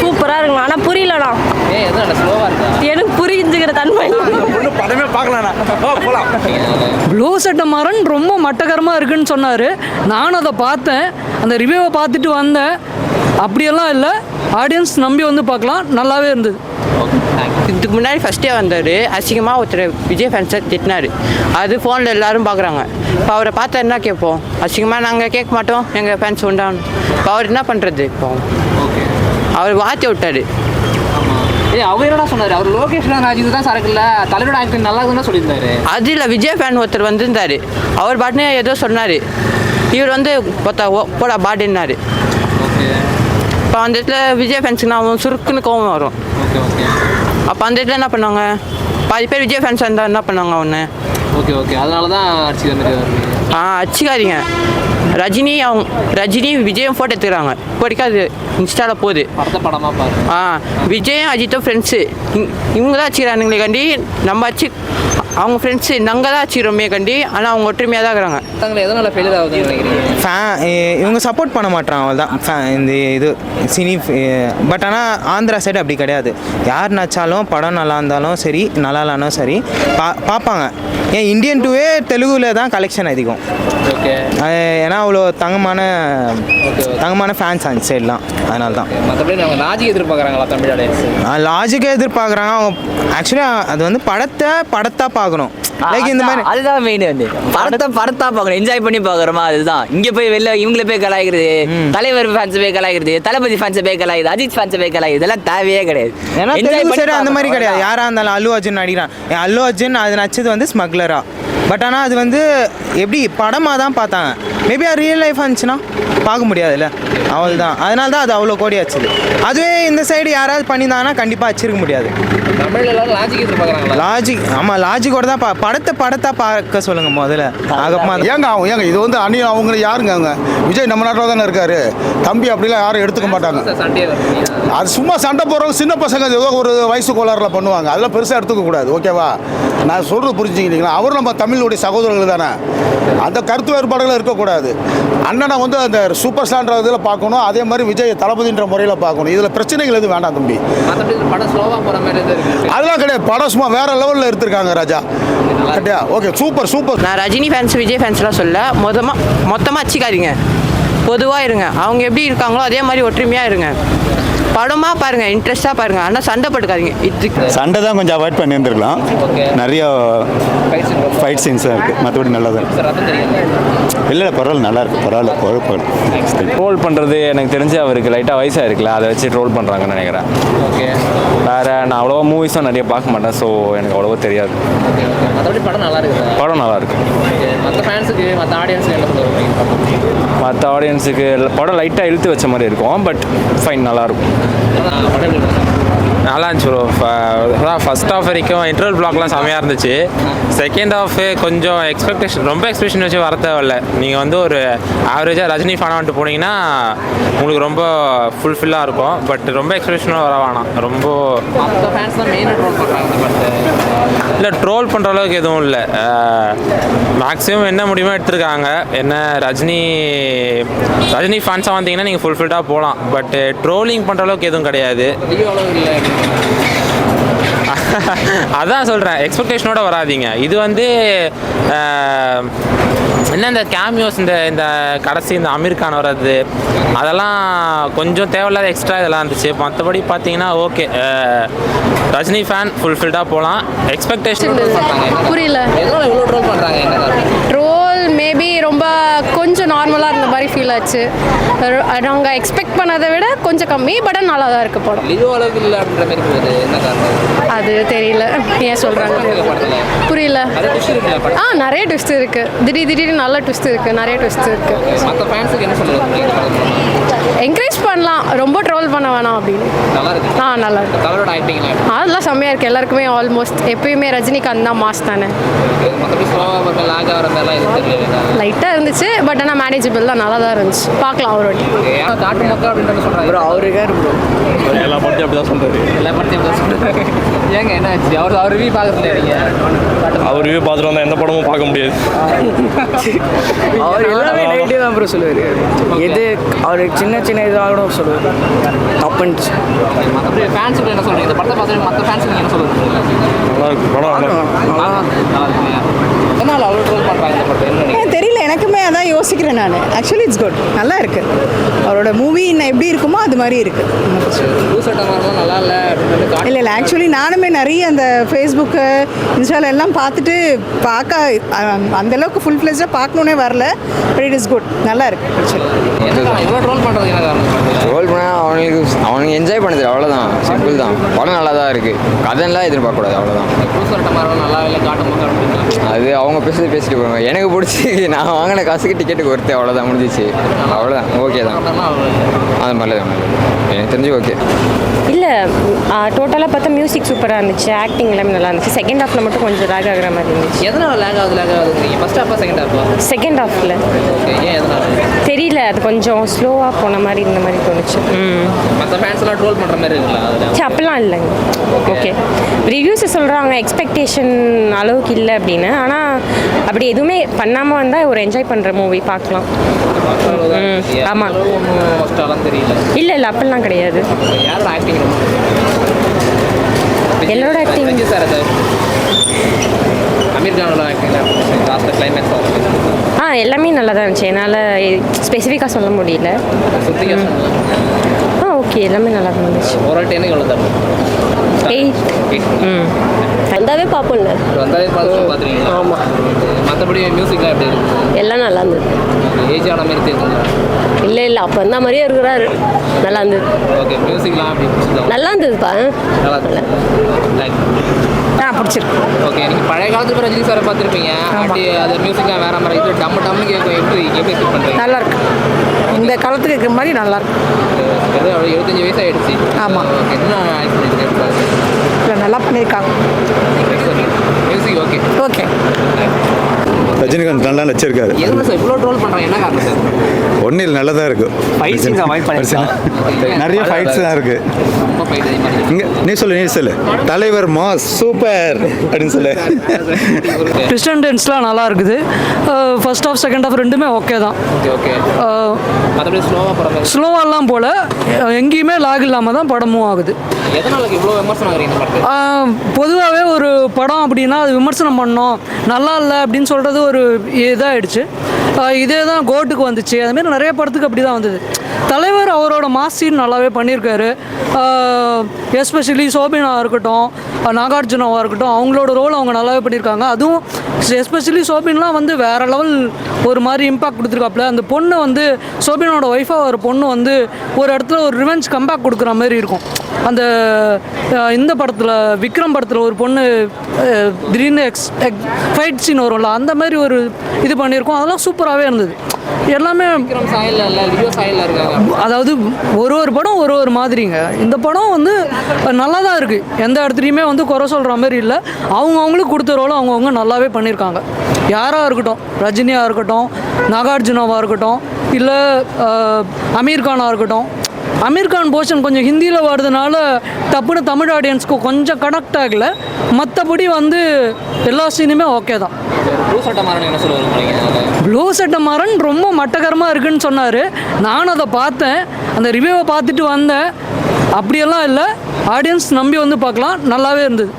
சூப்பராக இருக்குங்க ஆனால் புரியலண்ணா. இருக்கா? எனக்கு புரிஞ்சுக்கிற தன்மை படமே ப்ளூ சட்டை மரன் ரொம்ப மட்டகரமாக இருக்குன்னு சொன்னார். நானும் அதை பார்த்தேன். அந்த ரிவ்யூவை பார்த்துட்டு வந்தேன். அப்படியெல்லாம் இல்லை. ஆடியன்ஸ் நம்பி வந்து பார்க்கலாம். நல்லாவே இருந்தது. இதுக்கு முன்னாடி ஃபஸ்ட்டே வந்தார். அசிங்கமாக ஒருத்தர் விஜய் ஃபேன்ஸை திட்டினார். அது ஃபோனில் எல்லாரும் பார்க்குறாங்க. இப்போ அவரை பார்த்தா என்ன கேட்போம்? அசிங்கமாக நாங்கள் கேட்க மாட்டோம். எங்கள் ஃபேன்ஸ் உண்டான் இப்போ அவர் என்ன பண்ணுறது இப்போ? அவர் வாத்தி விட்டார். ஏய் அவர் என்னடா சொன்னார்? அவர் லோகேஷ் ராஜித் தான் சரக்கு இல்லை தலைவரோட ஆக்டிங் நல்லா இருக்குன்னு சொல்லியிருந்தாரு. அது இல்லை விஜய் ஃபேன் ஒருத்தர் வந்திருந்தார். அவர் பாட்டுனே ஏதோ சொன்னார். இவர் வந்து பார்த்தா ஓ போடா ஓகே. இப்போ அந்த இடத்துல விஜய் ஃபேன்ஸுக்கு அவன் சுருக்குன்னு கோவம் வரும். அப்போ அந்த இடத்துல என்ன பண்ணுவாங்க? பாதி பேர் விஜய் ஃபேன்ஸ் இருந்தால் என்ன பண்ணுவாங்க அவனு? Okay okay. அதனால தான் அடிச்சு வந்துருக்காரு ஆ அடிச்சுக்காதீங்க. ரஜினி அவங்க ரஜினி விஜயும் ஃபோட்டோ எடுத்துக்கிறாங்க. இப்போதைக்கு அது இன்ஸ்டாவில் போகுது. படத்தை படமாக பாரு ஆ விஜயும் அஜித்தும் ஃப்ரெண்ட்ஸு இவங்க தான் வச்சுக்கிறானுங்களே கண்டி நம்ம அச்சு அவங்க ஃப்ரெண்ட்ஸு நாங்கள் தான் வச்சுக்கிறோமே கண்டி. ஆனால் அவங்க ஒற்றுமையாக தான் இருக்கிறாங்க. தங்களை எதனால ஃபெயிலியர் ஆகுதுன்னு நினைக்கிறீங்க? ஃபே இவங்க சப்போர்ட் பண்ண மாட்டாங்க அவள் தான் இந்த இது சினி பட் ஆனால் ஆந்திரா சைடு அப்படி கிடையாது. யார் நச்சாலும் படம் நல்லா இருந்தாலும் சரி நல்லா இல்லைனாலும் சரி பா பார்ப்பாங்க. ஏன் இந்தியன் டூவே தெலுங்குல தான் கலெக்ஷன் அதிகம். ஓகே ஏன்னா அவ்வளோ தங்கமான தங்கமான ஃபேன்ஸ் அந்த சைட்லாம் அதனால தான். மற்றபடி நம்ம ராஜி எதிர்பார்க்குறாங்களா தமிழ் லாஜிக்காக எதிர்பார்க்குறாங்க. அவங்க ஆக்சுவலாக அது வந்து படத்தை படத்தா பார்க்கணும். லைக் இந்த மாதிரி அதுதான் மெயின் வந்து. படத்தை படத்தா பார்க்கணும். என்ஜாய் பண்ணி பார்க்குறோமா? அதுதான். இங்க போய் வெளில இவங்கள போய் கலாய்க்கிறது தலைவர் ஃபேன்ஸ் போய் கலாய்க்கிறது தளபதி ஃபேன்ஸ் போய் கலாய்க்கிறது அஜித் ஃபேன்ஸ் போய் கலாய்க்கிறது இதெல்லாம் தேவையே கிடையாது. ஏன்னா அந்த மாதிரி பார்க்கணும், கிடையாது. யாராக இருந்தாலும் அல்லு அர்ஜுன் நடிக்கிறான் அல்லு அர்ஜுன் அது நச்சது வந்து ஸ்மக்லரா பட் ஆனால் அது வந்து எப்படி படமாக தான் பார்த்தாங்க. மேபி அது ரியல் லைஃப் இருந்துச்சுன்னா பார்க்க முடியாதுல்ல. அவள் தான் அதனால தான் அது அவ்வளோ கோடி ஆச்சுது. அதுவே இந்த சைடு யாராவது பண்ணியிருந்தாங்கன்னா கண்டிப்பாக வச்சிருக்க முடியாது. லாஜிக் ஆமாம் லாஜிக்கோட தான் பா படத்தை படத்தை பார்க்க சொல்லுங்கள் முதல்ல. ஆகப்பமா ஏங்க அவங்க ஏங்க இது வந்து அணி அவங்க யாருங்க அவங்க? விஜய் நம்ம நாட்டில் தானே இருக்காரு. தம்பி அப்படிலாம் யாரும் எடுத்துக்க மாட்டாங்க. அது சும்மா சண்டை போடுறவங்க சின்ன பசங்க ஏதோ ஒரு வயசு கோளாறுல பண்ணுவாங்க. அதெல்லாம் பெருசாக எடுத்துக்க கூடாது. ஓகேவா? நான் சொல்கிறது புரிஞ்சுக்கிட்டீங்களா அவரும் நம்ம தமிழுடைய சகோதரர்கள் தானே. அந்த கருத்து வேறுபாடுகள் இருக்கக்கூடாது. அண்ணனை வந்து அந்த சூப்பர் ஸ்டார்ன்ற இதில் பார்க்கணும் அதே மாதிரி விஜய் தளபதின்ற முறையில் பார்க்கணும். இதில் பிரச்சனைகள் எதுவும் வேண்டாம் தம்பி. அதெல்லாம் கிடையாது. படம் சும்மா வேற லெவலில் எடுத்திருக்காங்க ராஜா. கட்டியா ஓகே சூப்பர் சூப்பர் நான் ரஜினி ஃபேன்ஸ் விஜய் ஃபேன்ஸ்லாம் சொல்ல மொத்தமாக மொத்தமாக அச்சிக்காதீங்க பொதுவாக இருங்க. அவங்க எப்படி இருக்காங்களோ அதே மாதிரி ஒற்றுமையாக இருங்க. படமாக பாருங்கள் இன்ட்ரெஸ்ட்டாக பாருங்கள் ஆனால் சண்டை போட்டுக்காதீங்க. இதுக்கு சண்டை தான் கொஞ்சம் அவாய்ட் பண்ணியிருந்துருக்கலாம். நிறைய ஃபைட் சீன் ஃபைட் சீன்ஸாக இருக்குது மற்றபடி நல்லா தான் சார் ரத்தம் தெரியும் இல்லை இல்லை பரவாயில்ல நல்லா இருக்கு. பரவாயில்ல குழப்பம். ட்ரோல் பண்ணுறது எனக்கு தெரிஞ்சு அவருக்கு லைட்டாக வயசாக இருக்குல்ல அதை வச்சு ட்ரோல் பண்ணுறாங்கன்னு நினைக்கிறேன். ஓகே வேறு நான் அவ்வளோவா மூவிஸும் நிறைய பார்க்க மாட்டேன் ஸோ எனக்கு அவ்வளோவா தெரியாது. மற்றபடி படம் நல்லா இருக்குதா படம் நல்லா இருக்கு. மற்ற ஃபேன்ஸுக்கு மற்ற ஆடியன்ஸுக்கு என்ன மற்ற ஆடியன்ஸுக்கு படம் லைட்டாக இழுத்து வச்ச மாதிரி இருக்கும் பட் ஃபைன் நல்லாயிருக்கும் இருக்கு? நல்லா இருந்துச்சு ப்ரோ ஃபர்ஸ்ட் ஆஃப் வரைக்கும் இன்டர்வல் பிளாக்லாம் செமையாக இருந்துச்சு. செகண்ட் ஆஃப் கொஞ்சம் எக்ஸ்பெக்டேஷன் ரொம்ப எக்ஸ்பெக்டேஷன் வச்சு வர தேவையில்ல. நீங்கள் வந்து ஒரு ஆவரேஜாக ரஜினி ஃபேனாக வந்துட்டு போனீங்கன்னா உங்களுக்கு ரொம்ப ஃபுல்ஃபில்லாக இருக்கும். பட் ரொம்ப எக்ஸ்பெக்டேஷனாக வர வேணாம். ரொம்ப இல்லை ட்ரோல் பண்ணுற அளவுக்கு எதுவும் இல்லை. மேக்ஸிமம் என்ன முடியுமோ எடுத்திருக்காங்க. என்ன ரஜினி ரஜினி ஃபேன்ஸாக வந்தீங்கன்னா நீங்கள் ஃபுல்ஃபில்டாக போகலாம் பட் ட்ரோலிங் பண்ணுற அளவுக்கு எதுவும் கிடையாது. அதான் சொல்கிறேன் எக்ஸ்பெக்டேஷனோட வராதீங்க. இது வந்து என்ன இந்த கேமியோஸ் இந்த இந்த கடைசி இந்த அமீர் கான் வர்றது அதெல்லாம் கொஞ்சம் தேவையில்லாத எக்ஸ்ட்ரா இதெல்லாம் இருந்துச்சு. மற்றபடி பார்த்தீங்கன்னா ஓகே ரஜினி ஃபேன் ஃபுல்ஃபில்டாக போகலாம் எக்ஸ்பெக்டேஷன் புரியல. எதனால இவ்வளோ ட்ரோல் பண்ணுறாங்க என்ன காரணம் ட்ரோல் மேபி ரொம்ப கொஞ்சம் நார்மலாக இருந்த மாதிரி ஃபீல் ஆச்சு நாங்கள் எக்ஸ்பெக்ட் பண்ணதை விட கொஞ்சம் கம்மி பட் நல்லா தான் இருக்குது படம். அது தெரியல. ஏன் சொல்கிறாங்க புரியல. ஆ நிறைய ட்விஸ்ட் இருக்குது திடீர் திடீர்னு நல்ல ட்விஸ்ட் இருக்குது நிறைய ட்விஸ்ட் இருக்குது என்கரேஜ் பண்ணலாம். ரொம்ப ட்ரோல் பண்ண வேணாம் அப்படின்னு. ஆ நல்லா இருக்கு. அதெல்லாம் செம்மையாக இருக்குது எல்லாருக்குமே ஆல்மோஸ்ட் எப்பயுமே ரஜினிகாந்த் தான் மாஸ் தானே? மற்றபடி ஸ்லோவாக லாக் ஆகிற மாதிரிலாம் எதுவும் தெரியல லைட்டாக இருந்துச்சு பட் ஆனால் மேனேஜபிள் தான் நல்லா தான் இருந்துச்சு. பார்க்கலாம் ஏன் காட்டு மக்கள் அப்படின்ற சொல்கிறாங்க ப்ரோ அவருக்காரு ப்ரோ எல்லா படத்தையும் அப்படி தான் சொல்கிறாரு எல்லா படத்தையும் இப்படி தான் சொல்றாரு. ஏங்க என்ன ஆச்சு? அவர் அவர் ரிவ்யூ பார்க்கறது நீங்கள் அவர் ரிவ்யூ பார்த்துட்டு வந்தால் எந்த படமும் பார்க்க முடியாது. அவர் எல்லாமே நெகட்டிவ் தான் ப்ரோ சொல்லுவார். எது அவர் சின்ன சின்ன இதாக கூட சொல்லுவார். தப்புன்ட்டு மற்றபடி ஃபேன்ஸுக்கு என்ன சொல்கிறீங்க இந்த படத்தை பார்த்துட்டு மற்ற ஃபேன்ஸுக்கு என்ன சொல்லுங்க நல்லா இருக்கு படம் நல்லா இருக்கு. எதனால் அவ்வளோ ட்ரோல் பண்ணுறாங்க இந்த படத்தை என்ன நினைக்கிறீங்க? தெரியல எனக்குமே அதான் யோசிக்கிறேன் நான். ஆக்சுவலி இட்ஸ் குட் நல்லா இருக்கு. அவரோட மூவி எப்படி இருக்குமோ அது மாதிரி இருக்கு. நல்லா இல்லை இல்லை இல்லை ஆக்சுவலி நானுமே நிறைய அந்த ஃபேஸ்புக்கு இன்ஸ்டால எல்லாம் பார்த்துட்டு பார்க்க அந்த அளவுக்கு ஃபுல் ஃப்ளெஜாக பார்க்கணுன்னே வரல பட் இட் இஸ் குட் நல்லா இருக்கு என்ன என்ன ரோல் பண்ணால் அவனுக்கு அவனுக்கு என்ஜாய் பண்ணுது அவ்வளோதான் சிம்பிள் தான். படம் நல்லா தான் இருக்குது கதைலாம் எதிர்பார்க்கக்கூடாது அவ்வளோதான் அது அவங்க பேசுறது பேசிட்டு போவாங்க. எனக்கு பிடிச்சி நான் வாங்கின காசுக்கு டிக்கெட்டுக்கு ஒருத்தர் அவ்வளோதான் முடிஞ்சிச்சு. அவ்வளோதான் ஓகே தான். அது மாதிரி தான் எனக்கு தெரிஞ்சு ஓகே இல்லை டோட்டலாக பார்த்தா மியூசிக் சூப்பராக இருந்துச்சு ஆக்டிங் எல்லாமே நல்லா இருந்துச்சு. செகண்ட் ஹாஃபில் மட்டும் கொஞ்சம் லேக் ஆகுற மாதிரி இருந்துச்சு. எதனால் லேக் ஆகுது லேக் ஆகுதுங்கிறீங்க ஃபஸ்ட் ஹாஃபா செகண்ட் ஹாஃபா செகண்ட் ஹாஃபில் தெரியல அது கொஞ்சம் ஸ்லோவாக போன மாதிரி இருந்த மாதிரி தோணுச்சு. ம். மற்ற ஃபேன்ஸ் எல்லாம் ட்ரோல் பண்ணுற மாதிரி சரி அப்படிலாம் இல்லைங்க. ஓகே ரிவ்யூஸை சொல்கிறாங்க எக்ஸ்பெக்டேஷன் அளவுக்கு இல்லை அப்படின்னு. ஆனால் அப்படி எதுவுமே பண்ணாமல் வந்தால் ஒரு என்ஜாய் பண்ணுற மூவி பார்க்கலாம் ம், ஆமா. ஒன்றும் ஃபஸ்ட்டாலாம் தெரியல. இல்லை இல்லை அப்படிலாம் கிடையாது. எல்லாரோட ஆக்டிங் ஆ எல்லாமே நல்லா தான் இருந்துச்சு. என்னால் ஸ்பெசிஃபிக்காக சொல்ல முடியல. ஆ ஓகே எல்லாமே நல்லா தான் இருந்துச்சு ஒரு டென்னுக்கு எவ்வளோ தரும் எயிட் ம். வந்தாவே பார்ப்போம்ல வந்தாலே பார்த்து பார்த்துருக்கீங்களா ஆமாம் மற்றபடி மியூசிக்லாம் எப்படி இருக்கு? எல்லாம் நல்லா இருந்தது. ஏஜ் ஆன மாதிரி தெரியுதுங்களா? இல்லை இல்லை அப்போ அந்த மாதிரியே இருக்கிறாரு. நல்லா இருந்தது. ஓகே மியூசிக்லாம் அப்படி பிடிச்சிருந்தோம் நல்லா இருந்ததுப்பா. நல்லா ஆ பிடிச்சிருக்கு. ஓகே நீங்கள் பழைய காலத்துல ரஜினி சாரை பார்த்துருப்பீங்க. அப்படி அது மியூசிக்லாம் வேற மாதிரி இது டம் டம்னு கேட்கும். எப்படி எப்படி ஃபீல் பண்ணுறீங்க நல்லா இருக்கு. இந்த காலத்துக்கு இருக்கிற மாதிரி நல்லா இருக்கு ஏதோ எழுபத்தஞ்சு வயசு ஆயிடுச்சு. ஆமா. ஓகே என்ன ஆக்ட் பண்ணியிருக்கேன் இல்லை நல்லா பண்ணியிருக்காங்க. ஓகே. ஓகே ரஜினிகாந்த் நல்லா நடிச்சிருக்காரு. எதுவும் சார் இவ்வளோ ட்ரோல் பண்ணுறாங்க என்ன காரணம் சார் ஒன்றில் நல்லதாக இருக்கு. நிறைய ஃபைட்ஸ் தான் இருக்கு. இங்க நீ சொல்லு நீ சொல்லு. தலைவர் மாஸ் சூப்பர் அப்படின்னு சொல்லு. ட்விஸ்ட் டென்ஸ்லாம் நல்லா இருக்குது. ஃபர்ஸ்ட் ஆஃப் செகண்ட் ஆஃப் ரெண்டுமே ஓகே தான். ஸ்லோவாலாம் போல். எங்கேயுமே லாக் இல்லாமல் தான் படம் மூவ் ஆகுது. பொதுவாகவே ஒரு படம் அப்படின்னா அது விமர்சனம் பண்ணோம். நல்லா இல்லை அப்படின்னு சொல்கிறது ஒரு இதாகிடுச்சு இதே தான் கோட்டுக்கு வந்துச்சு. அதுமாரி நிறைய படத்துக்கு அப்படி தான் வந்தது. தலைவர் அவரோட மாஸ் சீன் நல்லாவே பண்ணியிருக்காரு. எஸ்பெஷலி சோபினாவாக இருக்கட்டும் நாகார்ஜுனாவாக இருக்கட்டும் அவங்களோட ரோல் அவங்க நல்லாவே பண்ணியிருக்காங்க. அதுவும் எஸ்பெஷலி சோபின்லாம் வந்து வேற லெவல் ஒரு மாதிரி இம்பாக்ட் கொடுத்துருக்காப்புல அந்த பொண்ணு வந்து சோபினோட ஒய்ஃபாக ஒரு பொண்ணு வந்து ஒரு இடத்துல ஒரு ரிவெஞ்ச் கம்பேக் கொடுக்குற மாதிரி இருக்கும். அந்த இந்த படத்தில் விக்ரம் படத்தில் ஒரு பொண்ணு திடீர்னு எக்ஸ் ஃபைட் சீன் வரும்ல அந்த மாதிரி ஒரு இது பண்ணியிருக்கோம். அதெல்லாம் சூப்பராகவே இருந்தது. எல்லாமே அதாவது ஒரு ஒரு படம் ஒரு ஒரு மாதிரிங்க. இந்த படம் வந்து நல்லா தான் இருக்குது எந்த இடத்துலையுமே வந்து குறை சொல்கிற மாதிரி இல்லை. அவங்கவுங்களுக்கு கொடுத்த ரோலும் அவங்கவுங்க நல்லாவே பண்ணியிருக்காங்க. யாராக இருக்கட்டும் ரஜினியாக இருக்கட்டும் நாகார்ஜுனாவாக இருக்கட்டும் இல்லை அமீர் கானாக இருக்கட்டும். அமீர் கான் போர்ஷன் கொஞ்சம் ஹிந்தியில் வர்றதுனால டப்புன்னு தமிழ் ஆடியன்ஸ்க்கு கொஞ்சம் கனெக்ட் ஆகல. மற்றபடி வந்து எல்லா சீனுமே ஓகே தான். ப்ளூ சட்டை மாறன் ரொம்ப மட்டகரமாக இருக்குன்னு சொன்னார். நானும் அதை பார்த்தேன். அந்த ரிவ்யூவை பார்த்துட்டு வந்தேன். அப்படியெல்லாம் இல்லை. ஆடியன்ஸ் நம்பி வந்து பார்க்கலாம். நல்லாவே இருந்தது.